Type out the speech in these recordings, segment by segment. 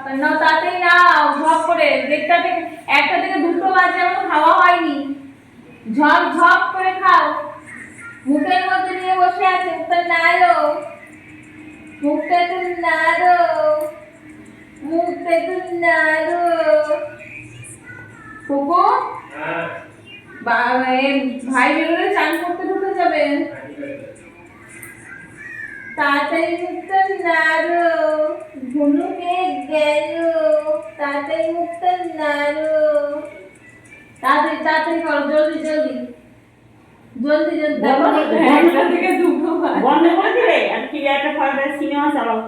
not Papa. No, তাতে নাও ঝপ করে দেড়টা থেকে একটা থেকে দুটো বাজে এখনও খাওয়া হয়নি। ঝপ ঝপ করে খাও। মুখের মধ্যে নিয়ে বসে আছে মুখটা নাড়ো। মুখটা একটু নাড়ো। মুখটা একটু নাড়ো। কুকু এ, ভাই বেরোলে চান করতে ঢুকে যাবে তাড়াতাড়ি মুখটা নাড়ো। ঘুনুকে গেল। তাড়াতাড়ি মুখটা নাড়ো। তাড়াতাড়ি তাড়াতাড়ি করো জলদি জলদি। জলদি জলদি দেখো। বন্ধ করে দিলে আর কি একটা সিনেমা চালাও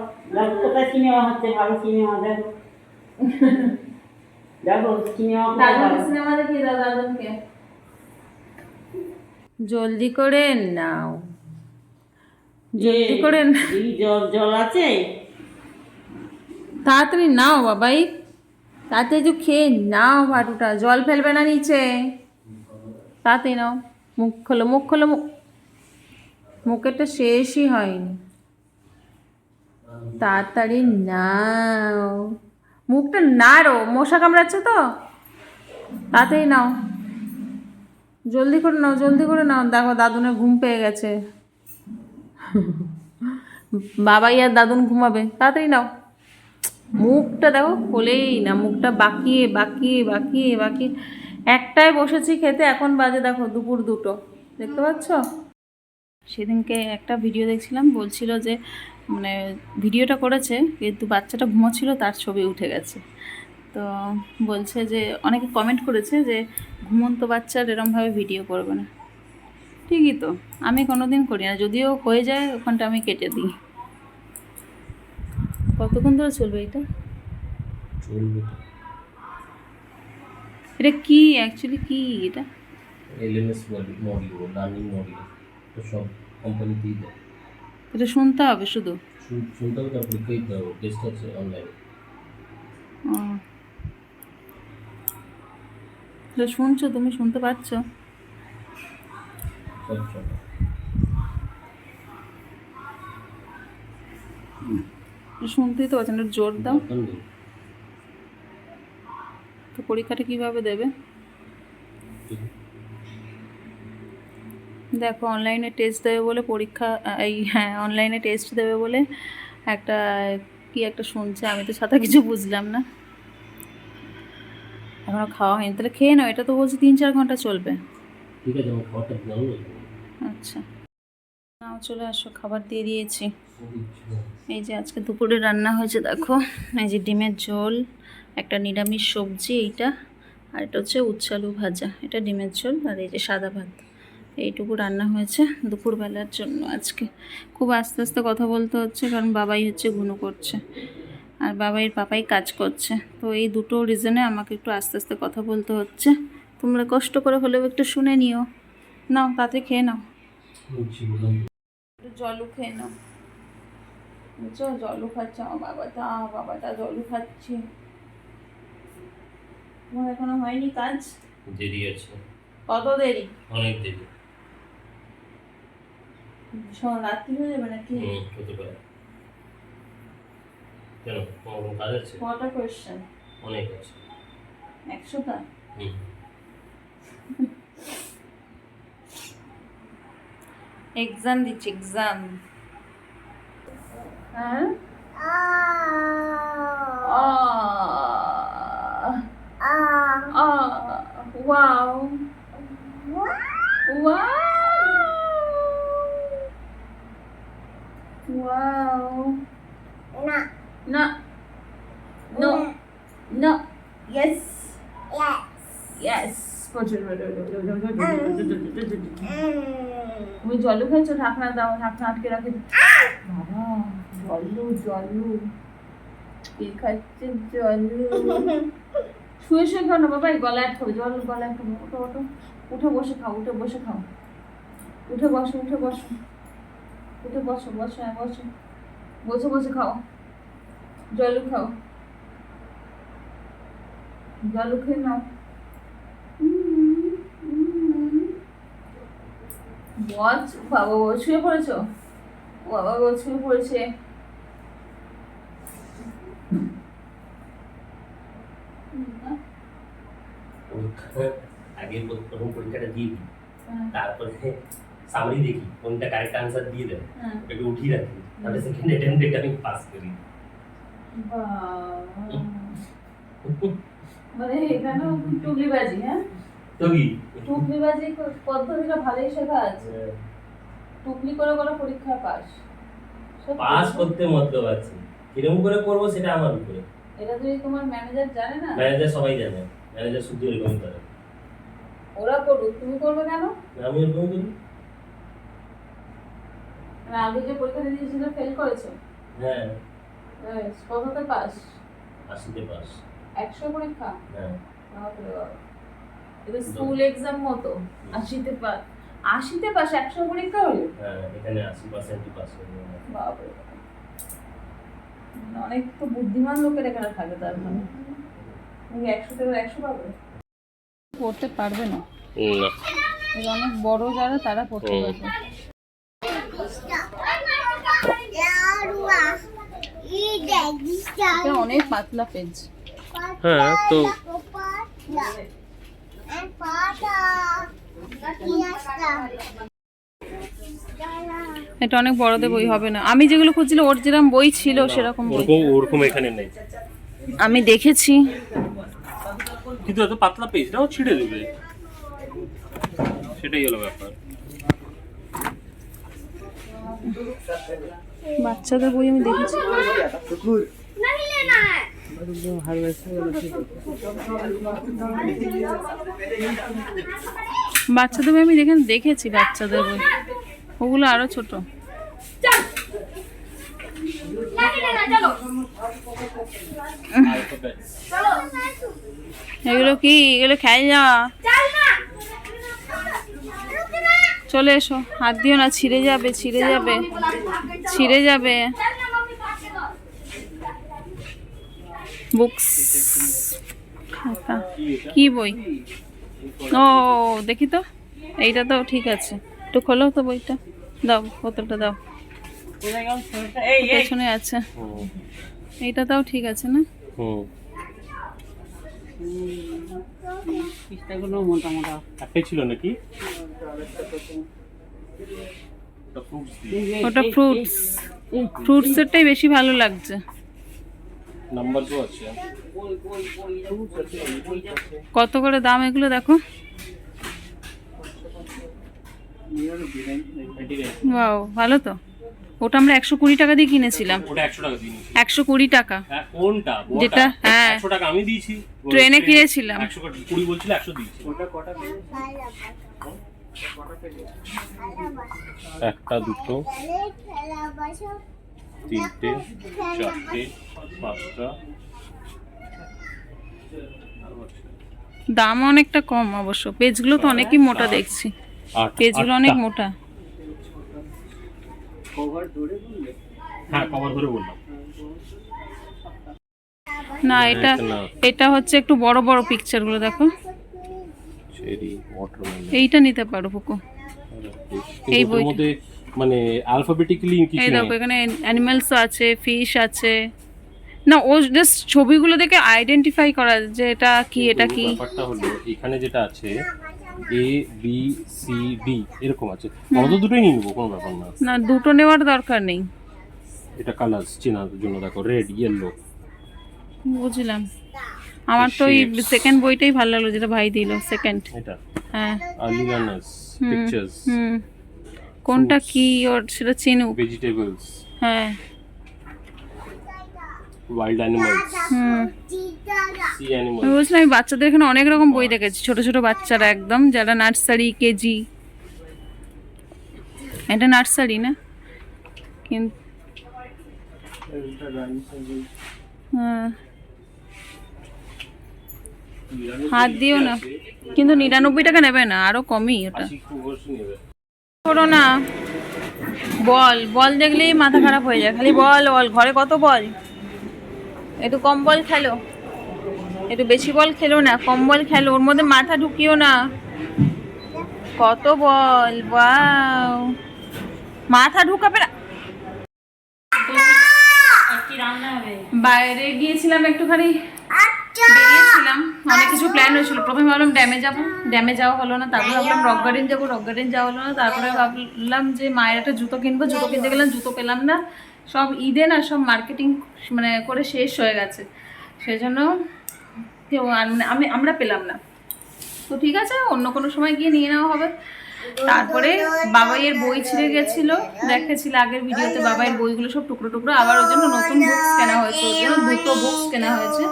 সিনেমা হচ্ছে ভালো সিনেমা দেখো দেখো সিনেমা সিনেমা দাদুকে। জলদি করে নাও। জলদি করে জল জল আছে? তাড়াতাড়ি নাও বাবাই। তাড়াতাড়ি একটু খেয়ে নাও ভাটুটা জল ফেলবে না নিচে। তাড়াতাড়ি নাও মুখ খোলো মুখ খোলো মুখ। মুখেরটা শেষই হয়নি। তাড়াতাড়ি নাও। মুখটা নাড়ো মশা কামড়াচ্ছে তো। তাড়াতাড়ি নাও। জলদি করে নাও জলদি করে নাও। দেখো দাদুনের ঘুম পেয়ে গেছে। বাবাই আর দাদুন ঘুমাবে, তাড়াতাড়ি নাও। মুখটা দেখো খোলেই না, মুখটা বাকিয়ে বাকিয়ে বাকিয়ে বাকিয়ে। একটাই বসেছি খেতে, এখন বাজে দেখো দুপুর দুটো। দেখতে পাচ্ছ? সেদিনকে একটা ভিডিও দেখছিলাম, বলছিল যে মানে ভিডিওটা করেছে, কিন্তু বাচ্চাটা ঘুমোচ্ছিল, তার ছবি উঠে গেছে। তো বলছে যে, অনেকে কমেন্ট করেছে যে, ঘুমন্ত বাচ্চার এরমভাবে ভিডিও করবে না। ঠিকই তো আমি কোনোদিন করি না যদিও হয়ে যায় ওখানটা আমি কেটে দিই। কতক্ষণ ধরে চলবে এটা? চলবে। এটা কি অ্যাকচুয়ালি কি এটা? এলএমএস মডেল লার্নিং মডেল তো সব কোম্পানিতেই দেয়। এটা শুনতে হবে শুধু? শুনতে হবে তার পরীক্ষা দিতে হবে টেস্ট আছে অনলাইনে শুনছো তুমি শুনতে পাচ্ছ? সব শুনতেই তো পাচ্ছেন জোর দাও। তো পরীক্ষাটা কীভাবে দেবে? দেখো অনলাইনে টেস্ট দেবে বলে পরীক্ষা এই হ্যাঁ অনলাইনে টেস্ট দেবে বলে একটা কি একটা শুনছে আমি তো সাথে কিছু বুঝলাম না। এখনও খাওয়া হয়নি। তাহলে খেয়ে নাও এটা তো বলছি তিন চার ঘণ্টা চলবে। ঠিক আছে আমার খাওয়াটা জানো আচ্ছা। নাও চলে আসো খাবার দিয়ে দিয়েছি। এই যে আজকে দুপুরে রান্না হয়েছে দেখো। এই যে ডিমের ঝোল একটা নিরামিষ সবজি এইটা আর এটা হচ্ছে উচ্ছালু ভাজা। এটা ডিমের ঝোল আর এই যে সাদা ভাত। এইটুকু রান্না হয়েছে দুপুরবেলার জন্য আজকে। খুব আস্তে আস্তে কথা বলতে হচ্ছে কারণ বাবাই হচ্ছে গুনো করছে। আর বাবাইয়ের পাপাই কাজ করছে। তো এই দুটো রিজনে আমাকে একটু আস্তে আস্তে কথা বলতে হচ্ছে। তোমরা কষ্ট করে হলেও একটু শুনে নিও। নাও তাতে খেয়ে নাও। একটু জলও খেয়ে নাও। বুঝছ? জলও খাচ্ছে। আমার বাবাটা বাবাটা জলও খাচ্ছে। তোমার এখনও হয়নি কাজ? দেরি আছে। কত দেরি? অনেক দেরি। শোন রাত্রি হয়ে যাবে নাকি? হতে পারে। কেন? কোনো কাজ আছে? কটা কোয়েশ্চেন অনেক আছে। একশোটা? হুম। এক্সাম দিচ্ছি এক্সাম হ্যাঁ Wow. Wow. Wow. No. No. No. Yes. Yes. তুমি জলও খেয়েছো ঢাকনা দাও, ঢাকনা আটকে রাখে। বাবা, জলু জলু। কে খাচ্ছে জলু? শুয়ে শুয়ে খাও না বাবা, এই গলায় আটকাবে, জল, গলায় আটকাবে। ওঠো ওঠো, উঠে বসে খাও, উঠে বসে খাও। উঠে বসো উঠে বসো। উঠে বসো বসো হ্যাঁ বসো। বসে বসে খাও। জলু খাও। জলু খেয়ে নাও। বচ বাবা শুয়ে পড়েছো? বাবা শুয়ে পড়েছে। আগে প্রথম পরীক্ষাটা দিয়ে দিই। হ্যাঁ, তারপরে সামরি দেখি কোনটা কারেক্ট আনসার দিয়ে দেয় হ্যাঁ। ওটাকে উঠিয়ে রাখি। তাহলে সেকেন্ড অ্যাটেম্পটে আমি পাস করি। মানে এখানেও টুকলিবাজি হ্যাঁ? কি? টুকলিবাজি পদ্ধতিটা ভালোই শেখা আছে। টুকলি করে করে পরীক্ষা পাস। পাস করতে মতলব আছে। কীরকম করে করব সেটা আমার উপরে। এটা যদি তোমার ম্যানেজার জানে না। ম্যানেজার সবাই জানে। ম্যানেজার শুধু এরকমই করে। ওরা করুক। তুমি করবে কেন? আমি এরকম করি। মানে আগে যে পরীক্ষা দিয়েছিল ফেল করেছ? হ্যাঁ। কততে পাস? আশিতে পাস। একশো পরীক্ষা? হ্যাঁ। এটা স্কুল এক্সাম মতো আশিতে পাস আশিতে পাস একশো পরীক্ষা হলো? হ্যাঁ এখানে আশি পার্সেন্টই পাস বাবা। অনেক তো বুদ্ধিমান লোকের এখানে থাকে তার মানে। তুমি একশো থেকে একশো পাবে? পড়তে পারবে না। না। অনেক বড় যারা তারা পড়তে পারবে অনেক পাতলা পেজ হ্যাঁ তো এটা অনেক বড়দের বই হবে না আমি যেগুলো খুঁজছিলাম ওর যেরকম বই ছিল সেরকম ওরকম ওরকম এখানে নেই আমি দেখেছি কিন্তু এত পাতলা পেজ না ও ছিঁড়ে দেবে সেটাই হলো ব্যাপার বাচ্চাদের বই আমি দেখেছি বাচ্চাদের আমি দেখেন, দেখেছি বাচ্চাদের বই। ওগুলো আরও ছোট। এগুলো কি? এগুলো খেলনা? চলে এসো। হাত দিও না, ছিঁড়ে যাবে ছিঁড়ে যাবে ছিঁড়ে যাবে। বুকস। খাতা। কি বই? ও দেখি তো। এইটা তো ঠিক আছে। একটু খোলো তো বইটা। দাও বোতলটা দাও। এই এই। পেছনে আছে। এইটা তাও ঠিক আছে না? ছিল নাকি। ওটা ফ্রুটস ফ্রুটসেরটাই বেশি ভালো লাগছে। নাম্বার আছে। কত করে দাম এগুলো দেখো? ওয়াও ভালো তো। ওটা আমরা একশো কুড়ি টাকা দিয়ে কিনেছিলাম। একশো কুড়ি টাকা। হ্যাঁ, কোনটা? যেটা, হ্যাঁ। টাকা আমি দিয়েছি। ট্রেনে কিনেছিলাম। কুড়ি বলছিল একশো দিয়েছি। একটা দুটো। তিনটে চারটে পাঁচটা। দাম অনেকটা কম অবশ্য। পেজগুলো তো অনেকই মোটা দেখছি। পেজগুলো অনেক মোটা। হ্যাঁ কভার ধরে বললাম। না এটা এটা হচ্ছে একটু বড় বড় পিকচারগুলো দেখো। এইটা নিতে পারো পুকু এই। মধ্যে মানে অ্যালফাবেটিক্যালি কিছু এই দেখো এখানে অ্যানিমালস আছে ফিশ আছে। না ও জাস্ট ছবিগুলো দেখে আইডেন্টিফাই করা যে এটা কি এটা কি। ব্যাপারটা হলো এখানে যেটা আছে এ বি সি ডি এরকম আছে। আমরা তো দুটোই নিয়ে নেব কোনো ব্যাপার না। না দুটো নেওয়ার দরকার নেই। এটা কালার চেনার জন্য দেখো রেড ইয়েলো বুঝলাম। আমার তো Shapes. সেকেন্ড বইটাই ভালো লাগল যেটা ভাই দিল সেকেন্ড এটা? হ্যাঁ। আর্লি লার্নার্স পিকচার্স হুম। কোনটা কি ওর সেটা চিনুক ভেজিটেবলস হ্যাঁ। ওয়াইল্ড অ্যানিমালস হুম। বলছিলাম আমি বাচ্চাদের এখানে অনেক রকম বই দেখেছি ছোট ছোট বাচ্চারা একদম যারা নার্সারি কেজি। এটা নার্সারি না? কিন্তু হ্যাঁ। হাত দিও না। কিন্তু নিরানব্বই টাকা নেবে না আরও কমই ওটা করো না। বল বল দেখলেই মাথা খারাপ হয়ে যায়। খালি বল বল ঘরে কত বল? একটু কম বল খেলো। একটু বেশি বল খেলো না কম বল খেলো। ওর মধ্যে মাথা ঢুকিও না। কত বল মাথা ঢুকাবে না। বাইরে গিয়েছিলাম একটুখানি। বেরিয়েছিলাম। অনেক কিছু প্ল্যান হয়েছিল। প্রথমে ভাবলাম ড্যামে যাব। ড্যামে যাওয়া হলো না, তারপরে ভাবলাম রক গার্ডেন যাব রক গার্ডেন যাওয়া হলো না, তারপরে ভাবলাম যে মায়ের একটা জুতো কিনবো, জুতো কিনতে গেলাম, জুতো পেলাম না। সব ঈদে না সব মার্কেটিং মানে করে শেষ হয়ে গেছে। সেই জন্য কেউ মানে আমি, আমরা পেলাম না। তো ঠিক আছে, অন্য কোনো সময় গিয়ে নিয়ে নেওয়া হবে। তারপরে বাবাইয়ের বই ছিঁড়ে গেছিল, দেখেছিল আগের ভিডিওতে বাবাইয়ের বইগুলো সব টুকরো টুকরো, আবার ওই জন্য নতুন বুকস কেনা হয়েছে ওই জন্য দুটো বুকস কেনা হয়েছে।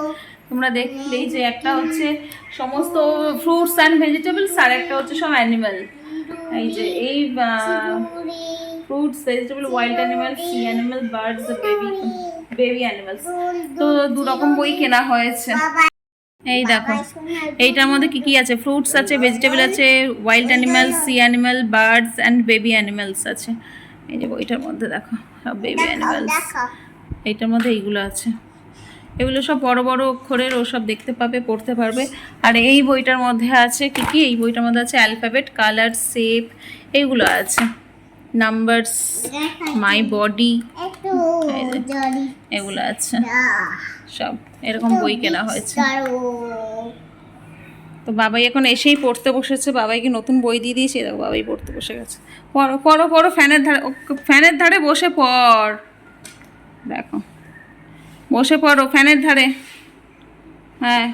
তোমরা দেখলেই যে একটা হচ্ছে সমস্ত ফ্রুটস অ্যান্ড ভেজিটেবলস আর একটা হচ্ছে সব অ্যানিম্যাল এই যে এই fruits vegetable wild animal sea animal birds baby baby animals তো দু রকম বই কেনা হয়েছে। এই দেখো এইটার মধ্যে কি কি আছে? ফ্রুটস আছে ভেজিটেবল আছে wild animal sea animal birds and baby animals আছে। এই যে বইটার মধ্যে দেখো সব বেবি অ্যানিমালস এইটার মধ্যে এইগুলো আছে। এগুলো সব বড় বড় অক্ষরের, ও সব দেখতে পাবে, পড়তে পারবে। আর এই বইটার মধ্যে আছে কি কি? এই বইটার মধ্যে আছে অ্যালফাবেট কালার শেপ এইগুলো আছে। নাম্বারস মাই বডি এগুলো আছে। সব এরকম বই কেনা হয়েছে। তো বাবাই এখন এসেই পড়তে বসেছে। বাবাইকে নতুন বই দিয়ে দিয়েছে। দেখো, বাবাই পড়তে বসে গেছে। পড়ো পড়ো পড়ো, ফ্যানের ধারে ফ্যানের ধারে বসে পড়। দেখো। বসে পড়ো ফ্যানের ধারে। হ্যাঁ।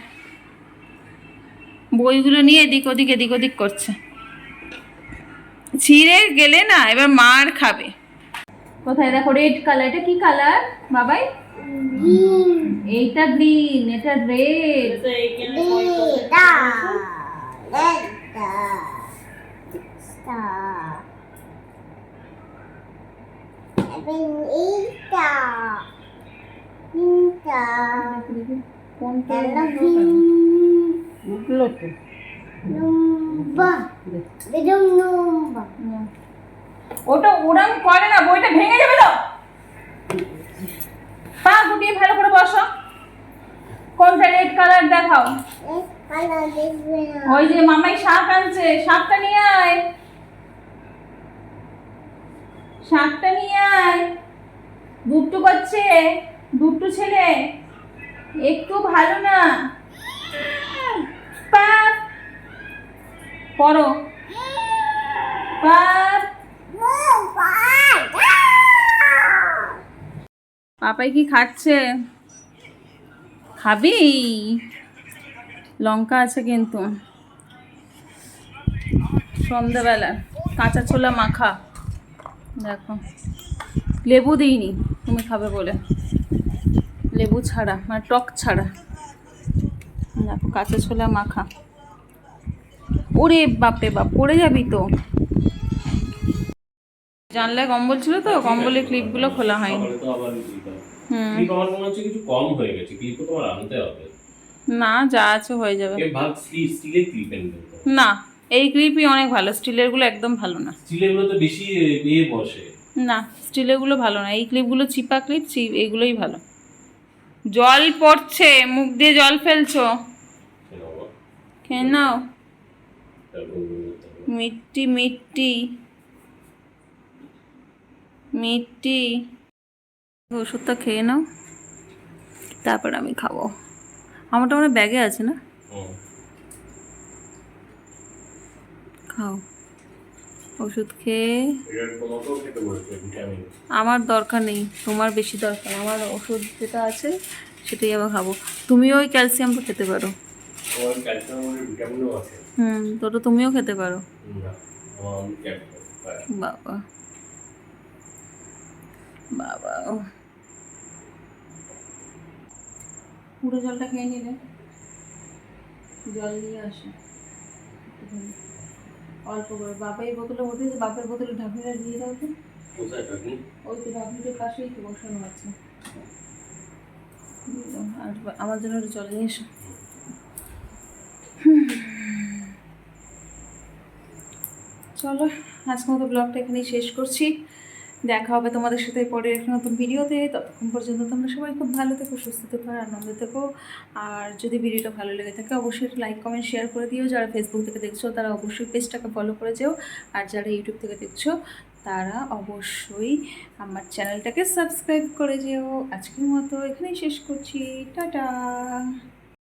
বইগুলো নিয়ে এদিক ওদিক এদিক ওদিক করছে। ছিঁড়ে গেলে না এবার মার খাবে। কোথায় দেখো রেড কালার এটা কি কালার বাবাই? এইটা গ্রিন এটা রেড তো ওটা ওরাম করে না বইটা ভেঙে যাবে তো। পা গুটিয়ে ভালো করে বসো। কোনটা রেড কালার দেখাও। ওই যে মামাই শাক আনছে শাকটা নিয়ে আয়। শাকটা নিয়ে আয়। দুট্টু করছে। দুট্টু ছেলে, একটু ভালো না? পড়ো। পাপ। পাপাই কি খাচ্ছে? খাবি? লঙ্কা আছে কিন্তু। সন্ধ্যাবেলা কাঁচা ছোলা মাখা। দেখো। লেবু দিইনি, তুমি খাবে বলে। লেবু ছাড়া মানে টক ছাড়া। দেখো কাঁচা ছোলা মাখা। ওরে বাপরে বাপ পড়ে যাবি তো। জানলায় কম্বল ছিল তো কম্বলের ক্লিপগুলো খোলা হয়নি। হুম। আমার মনে হচ্ছে কিছু কম হয়ে গেছে ক্লিপও তোমার আনতে হবে। না যা আছে হয়ে যাবে। স্টিলের না এই ক্লিপই অনেক ভালো স্টিলেরগুলো একদম ভালো না। স্টিলেরগুলো তো বেশি বসে। না স্টিলেরগুলো ভালো না এই ক্লিপগুলো চিপা ক্লিপ এইগুলোই ভালো। জল পড়ছে মুখ দিয়ে জল ফেলছো? কেন। মিট্টি মিট্টি। মিট্টি। ওষুধটা খেয়ে নাও তারপর আমি খাব। আমারটা আমার ব্যাগে আছে না? খাও। ওষুধ খেয়ে আমার দরকার নেই তোমার বেশি দরকার। আমার ওষুধ যেটা আছে সেটাই আবার খাব। তুমিও ওই ক্যালসিয়ামটা খেতে পারো। হুম তোটা তুমিও খেতে পারো। বাবা। বাবা পুরো জলটা খেয়ে নিলে। জল নিয়ে আসে। অল্প করে বাবা এই বোতলে উঠেছে বাপের বোতলে ঢাকনিটা দিয়ে দাও তো। ওই তো ঢাকনিটার পাশেই তো বসানো আছে। আর আমার জন্য একটু চলে এসো। চলো আজকে মতো ব্লগটা এখানেই শেষ করছি। দেখা হবে তোমাদের সাথে পরে একটা নতুন ভিডিওতে। ততক্ষণ পর্যন্ত তোমরা সবাই খুব ভালো থেকো, সুস্থ থেকো আর আনন্দ থেকো। আর যদি ভিডিওটা ভালো লেগে থাকে, অবশ্যই লাইক কমেন্ট শেয়ার করে দিও। যারা ফেসবুক থেকে দেখছ, তারা অবশ্যই পেজটাকে ফলো করে যেও। আর যারা ইউটিউব থেকে দেখছ, তারা অবশ্যই আমার চ্যানেলটাকে সাবস্ক্রাইব করে যেও। আজকের মতো এখানেই শেষ করছি। টাটা!